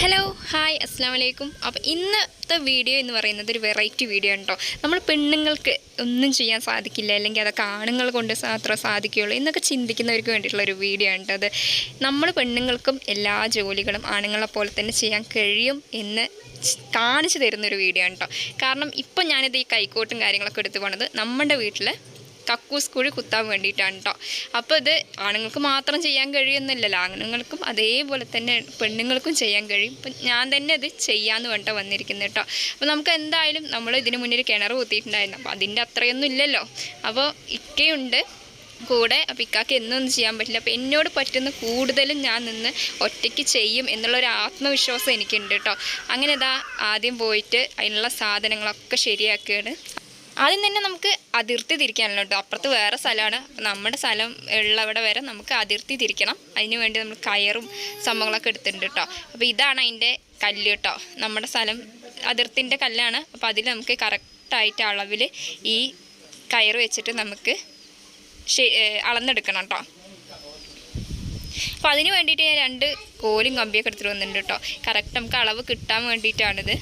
Hello hi അസ്സാം വലൈക്കും അപ്പോൾ ഇന്നത്തെ വീഡിയോ എന്ന് പറയുന്നത് ഒരു വെറൈറ്റി വീഡിയോ ഉണ്ടോ നമ്മൾ പെണ്ണുങ്ങൾക്ക് ഒന്നും ചെയ്യാൻ സാധിക്കില്ല അല്ലെങ്കിൽ അതൊക്കെ ആണുങ്ങൾ കൊണ്ട് മാത്രമേ സാധിക്കുകയുള്ളൂ എന്നൊക്കെ ചിന്തിക്കുന്നവർക്ക് വേണ്ടിയിട്ടുള്ള ഒരു വീഡിയോ ഉണ്ട് അത്. നമ്മൾ പെണ്ണുങ്ങൾക്കും എല്ലാ ജോലികളും ആണുങ്ങളെ പോലെ തന്നെ ചെയ്യാൻ കഴിയും എന്ന് കാണിച്ചു തരുന്നൊരു വീഡിയോ ആണ് കാരണം ഇപ്പം ഞാനിത് ഈ കൈക്കോട്ടും കാര്യങ്ങളൊക്കെ എടുത്ത് പോണത് നമ്മുടെ വീട്ടിൽ കക്കൂസ് കുഴി കുത്താൻ വേണ്ടിയിട്ടാണ് കേട്ടോ അപ്പോൾ ഇത് ആണുങ്ങൾക്ക് മാത്രം ചെയ്യാൻ കഴിയുന്നില്ലല്ലോ. ആണുങ്ങൾക്കും അതേപോലെ തന്നെ പെണ്ണുങ്ങൾക്കും ചെയ്യാൻ കഴിയും. ഇപ്പം ഞാൻ തന്നെ അത് ചെയ്യാമെന്ന് വേണ്ട വന്നിരിക്കുന്നത് കേട്ടോ അപ്പോൾ നമുക്ക് എന്തായാലും നമ്മൾ ഇതിന് മുന്നിൽ കിണർ കുത്തിയിട്ടുണ്ടായിരുന്നു. അപ്പോൾ അതിന്റെ അത്രയൊന്നും ഇല്ലല്ലോ. അപ്പോൾ ഇക്കയുണ്ട്. കൂടെ അപ്പോൾ ഇക്കാക്ക് എന്നൊന്നും ചെയ്യാൻ പറ്റില്ല. അപ്പോൾ എന്നോട് പറ്റുന്ന കൂടുതലും ഞാൻ നിന്ന് ഒറ്റയ്ക്ക് ചെയ്യും എന്നുള്ളൊരു ആത്മവിശ്വാസം എനിക്കുണ്ട് കേട്ടോ അങ്ങനെ ഇതാ ആദ്യം പോയിട്ട് അതിനുള്ള സാധനങ്ങളൊക്കെ ശരിയാക്കുകയാണ് ആദ്യം തന്നെ നമുക്ക് അതിർത്തി തിരിക്കാനല്ലോ കേട്ടോ അപ്പുറത്ത് വേറെ സ്ഥലമാണ്. നമ്മുടെ സ്ഥലം ഉള്ളവിടെ വരെ നമുക്ക് അതിർത്തി തിരിക്കണം. അതിന് വേണ്ടി നമ്മൾ കയറും സംഭവങ്ങളൊക്കെ എടുത്തിട്ടുണ്ട് കേട്ടോ അപ്പോൾ ഇതാണ് അതിന്റെ കല്ല് കേട്ടോ നമ്മുടെ സ്ഥലം അതിർത്തിന്റെ കല്ലാണ്. അപ്പോൾ അതിൽ നമുക്ക് കറക്റ്റായിട്ട് അളവിൽ ഈ കയറ് വെച്ചിട്ട് നമുക്ക് അളന്നെടുക്കണം കേട്ടോ അപ്പോൾ അതിന് വേണ്ടിയിട്ട് ഞാൻ രണ്ട് കോലും കമ്പിയൊക്കെ എടുത്തിട്ട് വന്നിട്ടുണ്ട് കേട്ടോ കറക്റ്റ് നമുക്ക് അളവ് കിട്ടാൻ വേണ്ടിയിട്ടാണിത്.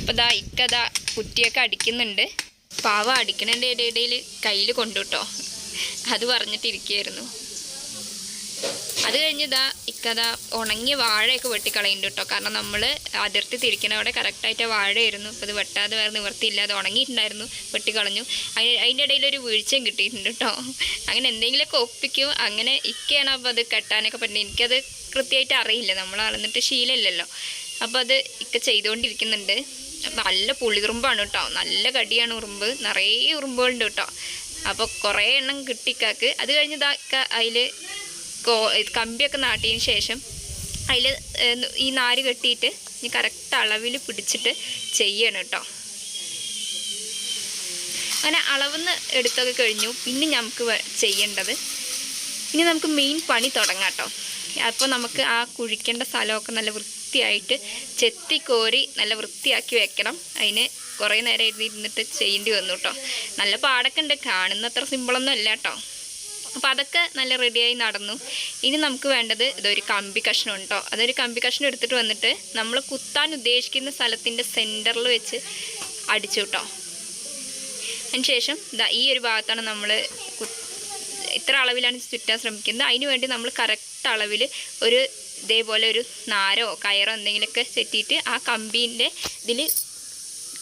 അപ്പോൾ ഇതാ ഇക്കതാ കുറ്റിയൊക്കെ അടിക്കുന്നുണ്ട്. പാവ അടിക്കണതിന്റെ ഇടയിൽ കയ്യിൽ കൊണ്ടുട്ടോ. അത് പറഞ്ഞിട്ടിരിക്കുകയായിരുന്നു. അത് കഴിഞ്ഞ് ഇതാ ഇക്കതാ ഉണങ്ങിയ വാഴയൊക്കെ വെട്ടിക്കളയുന്നുണ്ട് കേട്ടോ. കാരണം നമ്മൾ അതിർത്തി തിരിക്കണവിടെ കറക്റ്റായിട്ട് വാഴയായിരുന്നു. അപ്പോൾ അത് വെട്ടാതെ വേറെ നിവർത്തിയില്ല. അത് ഉണങ്ങിയിട്ടുണ്ടായിരുന്നു. വെട്ടിക്കളഞ്ഞു. അതിന് അതിന്റെ ഇടയിൽ ഒരു വീഴ്ചയും കിട്ടിയിട്ടുണ്ട് കേട്ടോ. അങ്ങനെ എന്തെങ്കിലുമൊക്കെ ഒപ്പിക്കും. അങ്ങനെ ഇക്കയാണ് അപ്പോൾ അത് കെട്ടാനൊക്കെ പറ്റുന്നത്. എനിക്കത് കൃത്യമായിട്ട് അറിയില്ല. നമ്മൾ അളന്നിട്ട് ശീലമില്ലല്ലോ. അപ്പോൾ അത് ഇക്ക ചെയ്തുകൊണ്ടിരിക്കുന്നുണ്ട്. നല്ല പുളിതുറുമ്പാണ് കേട്ടോ. നല്ല കടിയാണ് ഉറുമ്പ്. നിറയെ ഉറുമ്പുകളുണ്ട് കേട്ടോ. അപ്പോൾ കുറേ എണ്ണം കിട്ടിക്കാക്ക്. അത് കഴിഞ്ഞ് അതിൽ കോ കമ്പിയൊക്കെ നാട്ടിയതിന് ശേഷം അതിൽ ഈ നാര് കെട്ടിയിട്ട് ഇനി കറക്റ്റ് അളവിൽ പിടിച്ചിട്ട് ചെയ്യണം കേട്ടോ. അങ്ങനെ അളവെന്ന് എടുത്തൊക്കെ കഴിഞ്ഞു. പിന്നെ നമുക്ക് ചെയ്യേണ്ടത് ഇനി നമുക്ക് മെയിൻ പണി തുടങ്ങാം കേട്ടോ. അപ്പോൾ നമുക്ക് ആ കുഴിക്കേണ്ട സ്ഥലമൊക്കെ നല്ല വൃത്തിയായിട്ട് ചെത്തിക്കോരി നല്ല വൃത്തിയാക്കി വെക്കണം. അതിന് കുറേ നേരം ഇരുന്ന് ഇരുന്നിട്ട് ചെയ്യേണ്ടി വന്നു കേട്ടോ നല്ല പാടൊക്കെ ഉണ്ട്. കാണുന്നത്ര സിമ്പിളൊന്നും അല്ല കേട്ടോ അപ്പോൾ അതൊക്കെ നല്ല റെഡിയായി നടന്നു. ഇനി നമുക്ക് വേണ്ടത് ഇതൊരു കമ്പി കഷ്ണം ഉണ്ടോ അതൊരു കമ്പി കഷ്ണം എടുത്തിട്ട് വന്നിട്ട് നമ്മൾ കുത്താൻ ഉദ്ദേശിക്കുന്ന സ്ഥലത്തിന്റെ സെന്ററിൽ വെച്ച് അടിച്ചു കേട്ടോ അതിനുശേഷം ഇതാ ഈ ഒരു ഭാഗത്താണ് നമ്മൾ ഇത്ര അളവിലാണ് ചുറ്റാൻ ശ്രമിക്കുന്നത്. അതിന് വേണ്ടി നമ്മൾ കറക്റ്റ് അളവിൽ ഒരു ഇതേപോലെ ഒരു നാരോ കയറോ എന്തെങ്കിലുമൊക്കെ ചെത്തിയിട്ട് ആ കമ്പീന്റെ ഇതിൽ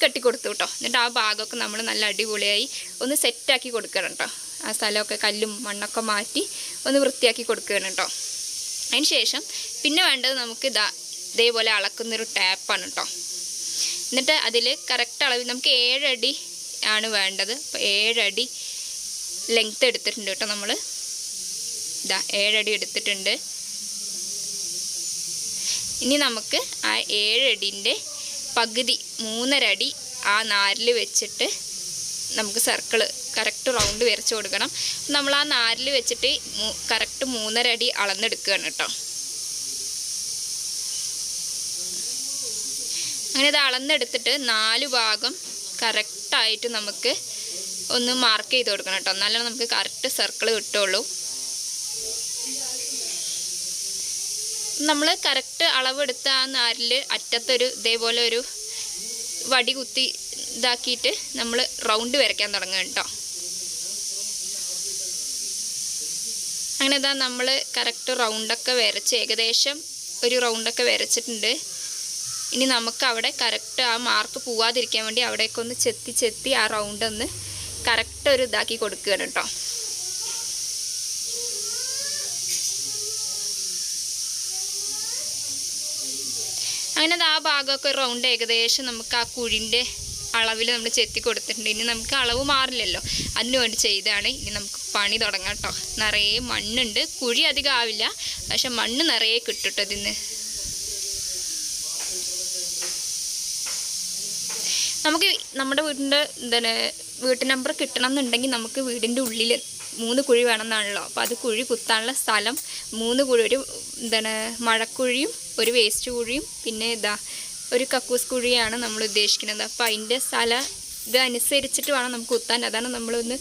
കെട്ടിക്കൊടുത്തു കേട്ടോ എന്നിട്ട് ആ ഭാഗമൊക്കെ നമ്മൾ നല്ല അടിപൊളിയായി ഒന്ന് സെറ്റാക്കി കൊടുക്കണം കേട്ടോ ആ സ്ഥലമൊക്കെ കല്ലും മണ്ണൊക്കെ മാറ്റി ഒന്ന് വൃത്തിയാക്കി കൊടുക്കണം കേട്ടോ അതിന് ശേഷം പിന്നെ വേണ്ടത് നമുക്ക് ഇതാ ഇതേപോലെ അളക്കുന്നൊരു ടാപ്പാണ് കേട്ടോ എന്നിട്ട് അതിൽ കറക്റ്റ് അളവിൽ നമുക്ക് ഏഴടി ആണ് വേണ്ടത്. അപ്പോൾ ഏഴടി ലെങ്ത്ത് എടുത്തിട്ടുണ്ട് കേട്ടോ നമ്മൾ ഇതാ ഏഴടി എടുത്തിട്ടുണ്ട്. ഇനി നമുക്ക് ആ ഏഴടിന്റെ പകുതി മൂന്നരടി ആ നാരിൽ വെച്ചിട്ട് നമുക്ക് സർക്കിൾ കറക്റ്റ് റൗണ്ട് വരച്ച് കൊടുക്കണം. നമ്മൾ ആ നാരിൽ വെച്ചിട്ട് കറക്റ്റ് മൂന്നരടി അളന്നെടുക്കുകയാണ് കേട്ടോ. അങ്ങനെ ഇത് അളന്നെടുത്തിട്ട് നാല് ഭാഗം കറക്റ്റായിട്ട് നമുക്ക് ഒന്ന് മാർക്ക് ചെയ്ത് കൊടുക്കണം കേട്ടോ. എന്നാലേ നമുക്ക് കറക്റ്റ് സർക്കിൾ കിട്ടുള്ളൂ നമ്മൾ കറക്റ്റ് അളവെടുത്ത ആ നാരിൽ അറ്റത്തൊരു ഇതേപോലെ ഒരു വടി കുത്തി ഇതാക്കിയിട്ട് നമ്മൾ റൗണ്ട് വരയ്ക്കാൻ തുടങ്ങുക കേട്ടോ. അങ്ങനെ ഇതാ നമ്മൾ കറക്റ്റ് റൗണ്ടൊക്കെ വരച്ച് ഏകദേശം ഒരു റൗണ്ടൊക്കെ വരച്ചിട്ടുണ്ട്. ഇനി നമുക്ക് അവിടെ കറക്റ്റ് ആ മാർക്ക് പോവാതിരിക്കാൻ വേണ്ടി അവിടേക്കൊന്ന് ചെത്തി ചെത്തി ആ റൗണ്ട് ഒന്ന് കറക്റ്റ് ഒരു ഇതാക്കി കൊടുക്കുകയാണ് കേട്ടോ. അങ്ങനെ അത് ആ ഭാഗമൊക്കെ റൗണ്ട് ഏകദേശം നമുക്ക് ആ കുഴിന്റെ അളവിൽ നമ്മൾ ചെത്തി കൊടുത്തിട്ടുണ്ട്. ഇനി നമുക്ക് അളവ് മാറില്ലല്ലോ. അതിന് വേണ്ടി ചെയ്താണ്. ഇനി നമുക്ക് പണി തുടങ്ങാം കേട്ടോ നിറയെ മണ്ണുണ്ട്. കുഴി അധികം ആവില്ല. പക്ഷെ മണ്ണ് നിറയെ കിട്ടും കേട്ടോ ഇതിന്ന്. നമുക്ക് നമ്മുടെ വീടിന്റെ എന്താണ് വീട്ടു നമ്പർ കിട്ടണം എന്നുണ്ടെങ്കിൽ നമുക്ക് വീടിന്റെ ഉള്ളിൽ മൂന്ന് കുഴി വേണമെന്നാണല്ലോ. അപ്പോൾ അത് കുഴി കുത്താനുള്ള സ്ഥലം മൂന്ന് കുഴി ഒരു എന്താണ് മഴക്കുഴിയും ഒരു വേസ്റ്റ് കുഴിയും പിന്നെ ഇതാ ഒരു കക്കൂസ് കുഴിയാണ് നമ്മൾ ഉദ്ദേശിക്കുന്നത്. അപ്പോൾ അതിന്റെ സ്ഥലം ഇത് അനുസരിച്ചിട്ട് വേണം നമുക്ക് കുത്താൻ. അതാണ് നമ്മളൊന്ന്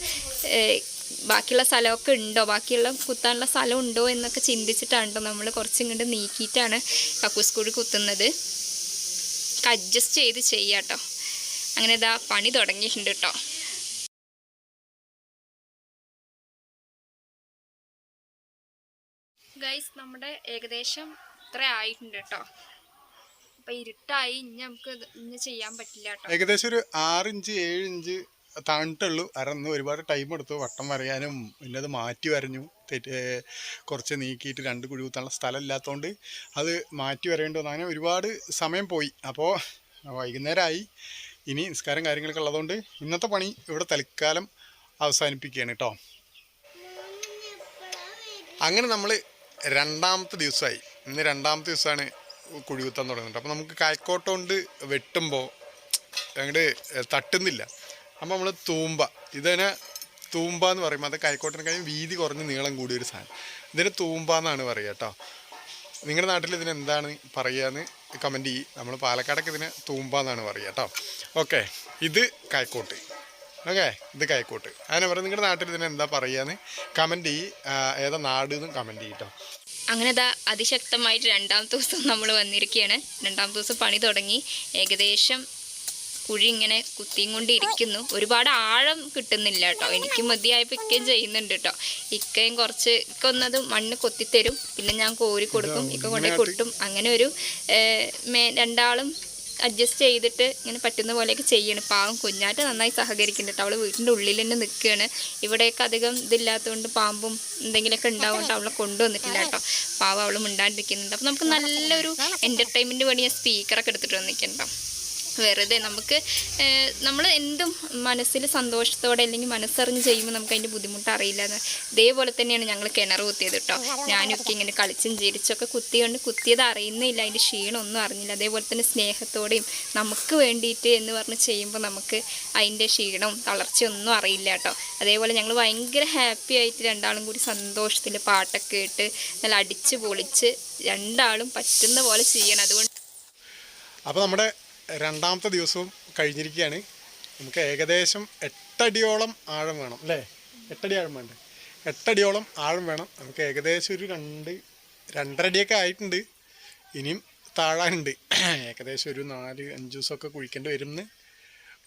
ബാക്കിയുള്ള സ്ഥലമൊക്കെ ഉണ്ടോ? ബാക്കിയുള്ള കുത്താനുള്ള സ്ഥലം ഉണ്ടോ എന്നൊക്കെ ചിന്തിച്ചിട്ടാണ് നമ്മൾ കുറച്ചിങ്ങോട്ട് നീക്കിയിട്ടാണ് കക്കൂസ് കുഴി കുത്തുന്നത്. അഡ്ജസ്റ്റ് ചെയ്ത് ചെയ്യാം കേട്ടോ അങ്ങനെ ഇതാ പണി തുടങ്ങിയിട്ടുണ്ട് കേട്ടോ ഗൈസ് നമ്മുടെ ഏകദേശം ഇത്ര ആയിട്ടുണ്ട് കേട്ടോ അപ്പൊ ഇരുട്ടായി ഇനി നമുക്ക് ഇന്ന് ഇനി ചെയ്യാൻ പറ്റില്ല കേട്ടോ ഏകദേശം ഒരു ആറ് ഇഞ്ച് ഏഴ് ഇഞ്ച് താണിട്ടുള്ളൂ. അരന്ന് ഒരുപാട് ടൈം എടുത്തു. വട്ടം വരയാനും പിന്നെ അത് മാറ്റി വരഞ്ഞു. തെറ്റ് കുറച്ച് നീക്കിയിട്ട് രണ്ട് കുഴി കുത്താനുള്ള സ്ഥലം ഇല്ലാത്തതുകൊണ്ട് അത് മാറ്റി വരേണ്ടി വന്നു. അങ്ങനെ ഒരുപാട് സമയം പോയി. അപ്പോൾ വൈകുന്നേരമായി ഇനി നിസ്കാരം കാര്യങ്ങളൊക്കെ ഉള്ളതുകൊണ്ട് ഇന്നത്തെ പണി ഇവിടെ തൽക്കാലം അവസാനിപ്പിക്കുകയാണ് കേട്ടോ അങ്ങനെ നമ്മൾ രണ്ടാമത്തെ ദിവസമായി. ഇന്ന് രണ്ടാമത്തെ ദിവസമാണ് കുഴി കുത്താൻ തുടങ്ങുന്നത്. അപ്പോൾ നമുക്ക് കായ്ക്കോട്ട കൊണ്ട് വെട്ടുമ്പോൾ അങ്ങോട്ട് തട്ടുന്നില്ല. അപ്പോൾ നമ്മൾ തൂമ്പ. ഇതിനെ തൂമ്പ എന്ന് പറയുമ്പോൾ അത് കൈക്കോട്ടിനെക്കാളും വീതി കുറഞ്ഞ് നീളം കൂടിയ ഒരു സാധനം. ഇതിന് തൂമ്പ എന്നാണ് പറയുക കേട്ടോ. നിങ്ങളുടെ നാട്ടിൽ ഇതിന് എന്താണ് പറയുകയെന്ന് കമന്റ് ചെയ്യും. നമ്മൾ പാലക്കാടൊക്കെ ഇതിന് തൂമ്പ എന്നാണ് പറയുക കേട്ടോ. ഓക്കെ ഇത് കായ്ക്കോട്ട്. ഓക്കെ ഇത് കൈക്കോട്ട്. അങ്ങനെ പറഞ്ഞു നിങ്ങളുടെ നാട്ടിൽ ഇതിന് എന്താ പറയുകയെന്ന് കമന്റ് ചെയ്യ്. ഏതാ നാട് എന്നും കമന്റ് ചെയ്യട്ടോ അങ്ങനെ ഇതാ അതിശക്തമായിട്ട് രണ്ടാം ദിവസം നമ്മൾ വന്നിരിക്കുകയാണ് രണ്ടാം ദിവസം പണി തുടങ്ങി. ഏകദേശം കുഴി ഇങ്ങനെ കുത്തിയും കൊണ്ടിരിക്കുന്നു ഒരുപാട് ആഴം കിട്ടുന്നില്ല കേട്ടോ എനിക്ക് മതിയായപ്പോൾ ഇക്കയും ചെയ്യുന്നുണ്ട് കേട്ടോ ഇക്കയും കുറച്ച് ഇക്ക ഒന്നത് മണ്ണ് കൊത്തിത്തരും. പിന്നെ ഞാൻ കോരി കൊടുക്കും ഇക്ക കൊണ്ടേ കൊട്ടും. അങ്ങനെ ഒരു രണ്ടാളും അഡ്ജസ്റ്റ് ചെയ്തിട്ട് ഇങ്ങനെ പറ്റുന്ന പോലെയൊക്കെ ചെയ്യണം. പാവം കുഞ്ഞായിട്ട് നന്നായി സഹകരിക്കുന്നുണ്ട് കേട്ടോ. അവൾ വീട്ടിന്റെ ഉള്ളിൽ തന്നെ നിൽക്കുകയാണ്. ഇവിടെയൊക്കെ അധികം ഇതില്ലാത്തതുകൊണ്ട് പാമ്പും എന്തെങ്കിലുമൊക്കെ ഉണ്ടാവുകൊണ്ട് അവളെ കൊണ്ടുവന്നിട്ടില്ല കേട്ടോ. പാവം അവൾ മിണ്ടാണ്ടിരിക്കുന്നുണ്ട്. അപ്പം നമുക്ക് നല്ലൊരു എന്റർടൈൻമെന്റ് വേണ്ടി ഞാൻ സ്പീക്കറൊക്കെ എടുത്തിട്ട് വന്നിട്ടുണ്ടോ വെറുതെ നമുക്ക് നമ്മൾ എന്തും മനസ്സിൽ സന്തോഷത്തോടെ അല്ലെങ്കിൽ മനസ്സറിഞ്ഞ് ചെയ്യുമ്പോൾ നമുക്ക് അതിന്റെ ബുദ്ധിമുട്ട് അറിയില്ല ഇതേപോലെ തന്നെയാണ് ഞങ്ങൾ കിണർ കുത്തിയത് കേട്ടോ ഞാനൊക്കെ ഇങ്ങനെ കളിച്ചും ചിരിച്ചൊക്കെ കുത്തിയോണ്ട് കുത്തിയത് അറിയുന്നില്ല. അതിന്റെ ക്ഷീണമൊന്നും അറിഞ്ഞില്ല. അതേപോലെ തന്നെ സ്നേഹത്തോടെയും നമുക്ക് വേണ്ടിയിട്ട് എന്ന് പറഞ്ഞ് ചെയ്യുമ്പോൾ നമുക്ക് അതിന്റെ ക്ഷീണവും തളർച്ചയൊന്നും അറിയില്ല കേട്ടോ അതേപോലെ ഞങ്ങൾ ഭയങ്കര ഹാപ്പി ആയിട്ട് രണ്ടാളും കൂടി സന്തോഷത്തിൽ പാട്ടൊക്കെ ഇട്ട് നല്ല അടിച്ച് പൊളിച്ച് രണ്ടാളും പറ്റുന്ന പോലെ ചെയ്യണം. അതുകൊണ്ട് അപ്പോൾ നമ്മുടെ രണ്ടാമത്തെ ദിവസവും കഴിഞ്ഞിരിക്കുകയാണ്. നമുക്ക് ഏകദേശം എട്ടടിയോളം ആഴം വേണം അല്ലേ? എട്ടടി ആഴം വേണ്ട? എട്ടടിയോളം ആഴം വേണം. നമുക്ക് ഏകദേശം ഒരു രണ്ട് രണ്ടരടിയൊക്കെ ആയിട്ടുണ്ട്. ഇനിയും താഴാനുണ്ട്. ഏകദേശം ഒരു നാല് അഞ്ച് ദിവസമൊക്കെ കുഴിക്കേണ്ടി വരുമെന്ന്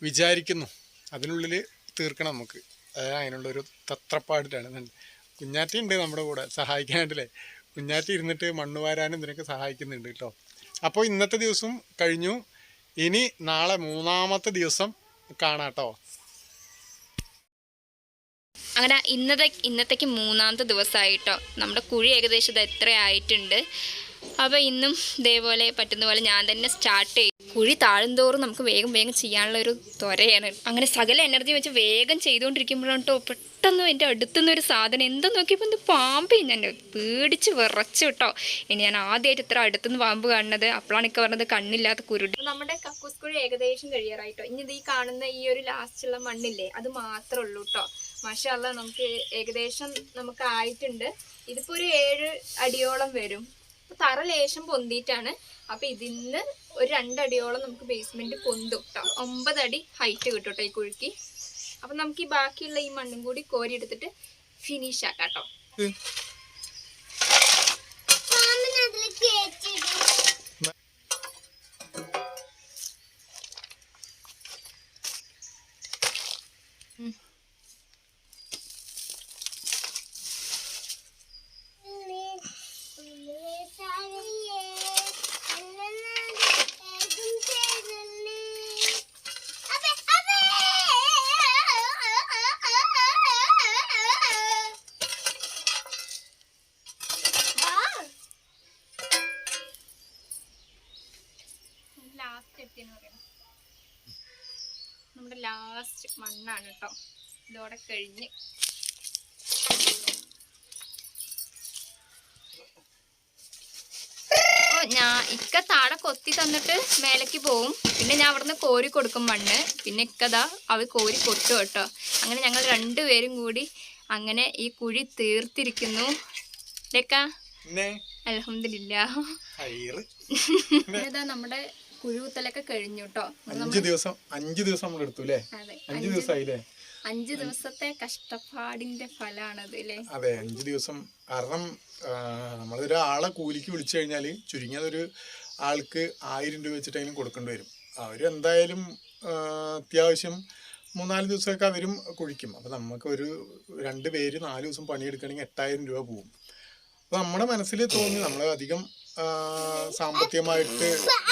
വിചാരിക്കുന്നു. അതിനുള്ളിൽ തീർക്കണം നമുക്ക്. അതായത് അതിനുള്ളൊരു തത്രപ്പാടിലാണ്. കുഞ്ഞാറ്റി ഉണ്ട് നമ്മുടെ കൂടെ സഹായിക്കാനായിട്ടില്ലേ? കുഞ്ഞാറ്റി ഇരുന്നിട്ട് മണ്ണ് വാരാനും ഇതിനൊക്കെ സഹായിക്കുന്നുണ്ട് കേട്ടോ. അപ്പോൾ ഇന്നത്തെ ദിവസം കഴിഞ്ഞു. ഇനി നാളെ മൂന്നാമത്തെ ദിവസം കാണാട്ടോ. അങ്ങനെ ഇന്നത്തെ ഇന്നത്തേക്ക് മൂന്നാമത്തെ ദിവസമായിട്ടോ. നമ്മുടെ കുഴി ഏകദേശം ഇത് എത്ര ആയിട്ടുണ്ട് അപ്പോൾ ഇന്നും ഇതേപോലെ പറ്റുന്ന പോലെ ഞാൻ തന്നെ സ്റ്റാർട്ട് കുഴി താഴുന്തോറും നമുക്ക് വേഗം വേഗം ചെയ്യാനുള്ള ഒരു ത്വരയാണ്. അങ്ങനെ സകല എനർജി വെച്ച് വേഗം ചെയ്തുകൊണ്ടിരിക്കുമ്പോഴാണ് കേട്ടോ പെട്ടെന്ന് എന്റെ അടുത്തുനിന്ന് ഒരു സാധനം എന്താ നോക്കിയപ്പോൾ എന്ത് പാമ്പ് ഞാൻ പേടിച്ച് വിറച്ചു കേട്ടോ ഇനി ഞാൻ ആദ്യമായിട്ട് ഇത്ര അടുത്തുനിന്ന് പാമ്പ് കാണുന്നത്. അപ്പോഴാണ് ഇക്ക പറഞ്ഞത് കണ്ണില്ലാത്ത കുരുട്. നമ്മുടെ കക്കൂസ് കുഴി ഏകദേശം കഴിയാറായിട്ടോ ഇനി ഇത് ഈ കാണുന്ന ഈ ഒരു ലാസ്റ്റുള്ള മണ്ണില്ലേ അത് മാത്രമേ ഉള്ളൂ കേട്ടോ മാഷല്ല നമുക്ക് ഏകദേശം നമുക്ക് ആയിട്ടുണ്ട്. ഇതിപ്പോ ഒരു ഏഴ് അടിയോളം വരും. തറ ലേശം പൊന്തിയിട്ടാണ്. അപ്പൊ ഇതിന്ന് ഒരു രണ്ടടിയോളം നമുക്ക് ബേസ്മെന്റ് പൊന്തും കേട്ടോ ഒമ്പതടി അടി ഹൈറ്റ് കിട്ടും കേട്ടോ ഈ കുഴിക്ക്. അപ്പൊ നമുക്ക് ഈ ബാക്കിയുള്ള ഈ മണ്ണും കൂടി കോരി എടുത്തിട്ട് ഫിനിഷ് ആക്കാം കേട്ടോ ലാസ്റ്റ് എത്തിയെന്ന് പറയുന്നത് നമ്മുടെ ലാസ്റ്റ് മണ്ണാണ് കേട്ടോ. ഇതോടെ കഴിഞ്ഞ്. ഞാൻ ഇക്ക താഴെ കൊത്തി തന്നിട്ട് മേലേക്ക് പോവും. പിന്നെ ഞാൻ അവിടുന്ന് കോരി കൊടുക്കും മണ്ണ്. പിന്നെ ഇക്കതാ അവ കോരി കൊട്ടു കേട്ടോ. അങ്ങനെ ഞങ്ങൾ രണ്ടുപേരും കൂടി അങ്ങനെ ഈ കുഴി തീർത്തിരിക്കുന്നു. അലഹമില്ല നമ്മുടെ കുഴികുത്തലൊക്കെ കഴിഞ്ഞു കേട്ടോ അഞ്ച് ദിവസം അഞ്ച് ദിവസം നമ്മൾ എടുത്തു അല്ലേ അഞ്ചു ദിവസം ദിവസമായില്ലേ അഞ്ച് ദിവസത്തെ കഷ്ടപ്പാടിന്റെ ഫലാണത് അല്ലേ അതെ അഞ്ച് ദിവസം. കാരണം നമ്മളൊരാളെ കൂലിക്ക് വിളിച്ചു കഴിഞ്ഞാൽ ചുരുങ്ങിയതൊരു ആൾക്ക് ആയിരം രൂപ വെച്ചിട്ടെങ്കിലും കൊടുക്കേണ്ടി വരും. അവരെന്തായാലും അത്യാവശ്യം മൂന്നാൽ ദിവസമൊക്കെ അവരും കുഴിക്കും. അപ്പം നമുക്ക് ഒരു രണ്ട് പേര് നാല് ദിവസം പണിയെടുക്കണമെങ്കിൽ എട്ടായിരം രൂപ പോകും അപ്പം നമ്മുടെ മനസ്സിൽ തോന്നി നമ്മൾ അധികം സാമ്പത്തികമായിട്ട്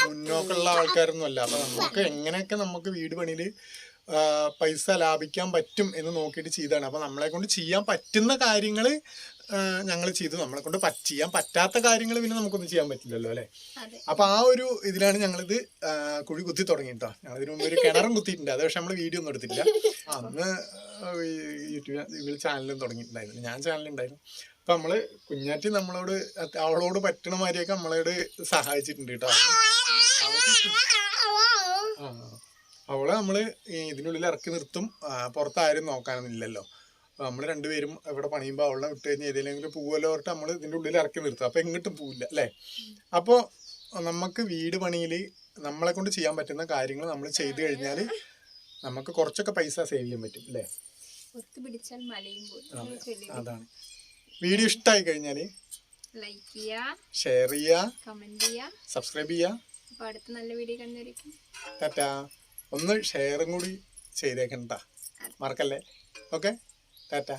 മുന്നോക്കമുള്ള ആൾക്കാരൊന്നും അല്ല. അപ്പം നമുക്ക് എങ്ങനെയൊക്കെ നമുക്ക് വീട് പണിയിൽ പൈസ ലാഭിക്കാൻ പറ്റും എന്ന് നോക്കിയിട്ട് ചെയ്താണ്. അപ്പം നമ്മളെ കൊണ്ട് ചെയ്യാൻ പറ്റുന്ന കാര്യങ്ങൾ ഞങ്ങൾ ചെയ്തു. നമ്മളെ കൊണ്ട് ചെയ്യാൻ പറ്റാത്ത കാര്യങ്ങൾ പിന്നെ നമുക്കൊന്നും ചെയ്യാൻ പറ്റില്ലല്ലോ അല്ലേ? അപ്പൊ ആ ഒരു ഇതിലാണ് ഞങ്ങളിത് കുഴി കുത്തി തുടങ്ങിട്ടോ ഞങ്ങൾ ഇതിനു മുമ്പ് ഒരു കിണറും കുത്തിയിട്ടുണ്ട്. അത് പക്ഷെ നമ്മൾ വീഡിയോ ഒന്നും എടുത്തില്ല അന്ന് യൂട്യൂബ് ചാനലും തുടങ്ങിയിട്ടുണ്ടായിരുന്നു. ഞാൻ ചാനലുണ്ടായിരുന്നു. അപ്പൊ നമ്മൾ കുഞ്ഞാറ്റി നമ്മളോട് അവളോട് പറ്റണ മാതിരിയൊക്കെ നമ്മളോട് സഹായിച്ചിട്ടുണ്ട് കേട്ടോ അവളെ നമ്മൾ ഇതിനുള്ളിൽ ഇറക്കി നിർത്തും. പുറത്ത് ആരും നോക്കാനൊന്നുമില്ലല്ലോ. അപ്പൊ നമ്മൾ രണ്ടുപേരും ഇവിടെ പണിയുമ്പോൾ അവളെ വിട്ട് കഴിഞ്ഞാൽ ഏതെങ്കിലും പൂവല്ലോ പറഞ്ഞിട്ട് നമ്മൾ ഇതിന്റെ ഉള്ളിൽ ഇറക്കി നിർത്തും. അപ്പൊ എങ്ങോട്ടും പോവില്ല അല്ലേ? അപ്പോൾ നമുക്ക് വീട് പണിയിൽ നമ്മളെ കൊണ്ട് ചെയ്യാൻ പറ്റുന്ന കാര്യങ്ങൾ നമ്മൾ ചെയ്തു കഴിഞ്ഞാൽ നമുക്ക് കുറച്ചൊക്കെ പൈസ സേവ് ചെയ്യാൻ പറ്റും അല്ലേ? അതാണ്. വീഡിയോ ഇഷ്ടമായി കഴിഞ്ഞാൽ ലൈക്ക് ചെയ്യുക ഷെയർ ചെയ്യുക കമന്റ് ചെയ്യുക സബ്സ്ക്രൈബ് ചെയ്യുക അപ്പോൾ അടുത്ത നല്ല വീഡിയോ കണ്ടുവരിക്കും. ടാറ്റാ. ഒന്ന് ഷെയറും കൂടി ചെയ്തേക്കണ്ട മറക്കല്ലേ? Okay tata.